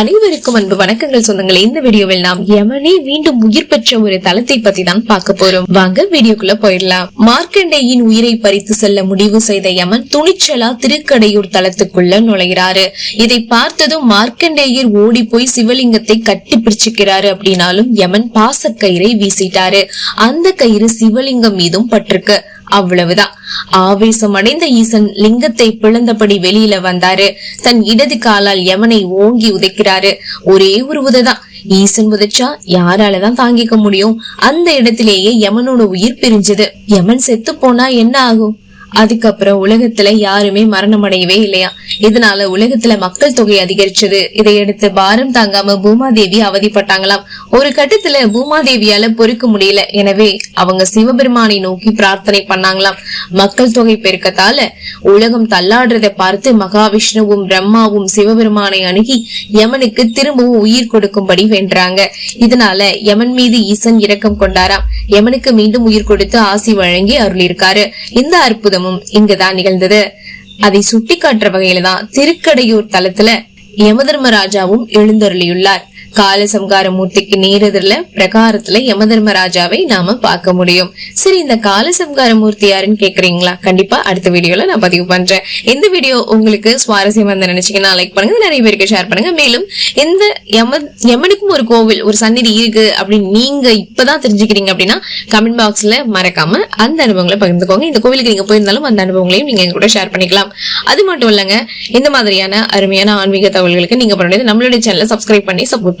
அனைவருக்கும் அன்பு வணக்கங்கள் சொந்தங்களே. இந்த வீடியோவில் நாம் யமனே மீண்டும் உயிர் பெற்ற ஒரு தலத்தை பத்தி தான் பார்க்க போறோம். வாங்க வீடியோக்குள்ள போயிடலாம். மார்க்கண்டேயின் உயிரை பறித்து செல்ல முடிவு செய்த யமன் துணிச்சலா திருக்கடையூர் தலத்துக்குள்ள நுழைகிறாரு. இதை பார்த்ததும் மார்க்கண்டேயர் ஓடி போய் சிவலிங்கத்தை கட்டி பிடிச்சுக்கிறாரு அப்படின்னாலும் யமன் பாசக்கயிறை வீசிட்டாரு. அந்த கயிறு சிவலிங்கம் மீதும் பட்டிருக்கு. அவ்வளவுதான். ஆவேசம் அடைந்த ஈசன் லிங்கத்தை பிளந்தபடி வெளியில வந்தாரு. தன் இடது காலால் யமனை ஓங்கி உதைக்கிறாரு. ஒரே ஒரு உதைதான். ஈசன் உதைச்சா யாராலதான் தாங்கிக்க முடியும்? அந்த இடத்திலேயே யமனோட உயிர் பிரிஞ்சது. யமன் செத்து போனா என்ன ஆகும்? அதுக்கப்புறம் உலகத்துல யாருமே மரணம் அடையவே இல்லையா? இதனால உலகத்துல மக்கள் தொகை அதிகரிச்சது. இதையடுத்து பாரம் தாங்காம பூமாதேவி அவதிப்பட்டாங்களாம். ஒரு கட்டத்துல பூமாதேவியால பொறுக்க முடியல. எனவே அவங்க சிவபெருமானை நோக்கி பிரார்த்தனை பண்ணாங்களாம். மக்கள் தொகை பெருக்கத்தால உலகம் தள்ளாடுறதை பார்த்து மகாவிஷ்ணுவும் பிரம்மாவும் சிவபெருமானை அணுகி யமனுக்கு திரும்பவும் உயிர் கொடுக்கும்படி வென்றாங்க. இதனால யமன் மீது ஈசன் இரக்கம் கொண்டாராம். யமனுக்கு மீண்டும் உயிர் கொடுத்து ஆசி வழங்கி அருளியிருக்காரு. இந்த அற்புதம் அற்புதமும் இங்குதான் நிகழ்ந்தது. அதை சுட்டிக்காட்டுற வகையில தான் திருக்கடையூர் தலத்துல யமதர்மராஜாவும் எழுந்தருளியுள்ளார். காலசம்கார மூர்த்திக்கு நேரெதிரில பிரகாரத்துல யமதர்மராஜாவை நாம பார்க்க முடியும். சரி இந்த காலசம்கார மூர்த்தி யாருன்னு கேக்குறீங்களா? கண்டிப்பா அடுத்த வீடியோல நான் பதிவு பண்றேன். இந்த வீடியோ உங்களுக்கு சுவாரஸ்யமா இருந்தா நினைச்சீங்கன்னா லைக் பண்ணுங்க. நிறைய பேருக்கு ஷேர் பண்ணுங்க. மேலும் இந்த யம யமனுக்கும் ஒரு கோவில் ஒரு சந்நிதி இருக்கு அப்படின்னு நீங்க இப்பதான் தெரிஞ்சுக்கிறீங்க அப்படின்னா கமெண்ட் பாக்ஸ்ல மறக்காம அந்த அனுபவங்களை பகிர்ந்துக்கோங்க. இந்த கோவிலுக்கு நீங்க போயிருந்தாலும் அந்த அனுபவங்களையும் நீங்க எங்க கூட ஷேர் பண்ணிக்கலாம். அது மட்டும் இல்லைங்க இந்த மாதிரியான அருமையான ஆன்மீக தகவல்களுக்கு நீங்க பண்ணுறது நம்மளுடைய சேனலை சப்ஸ்கிரைப் பண்ணி சப்போர்ட்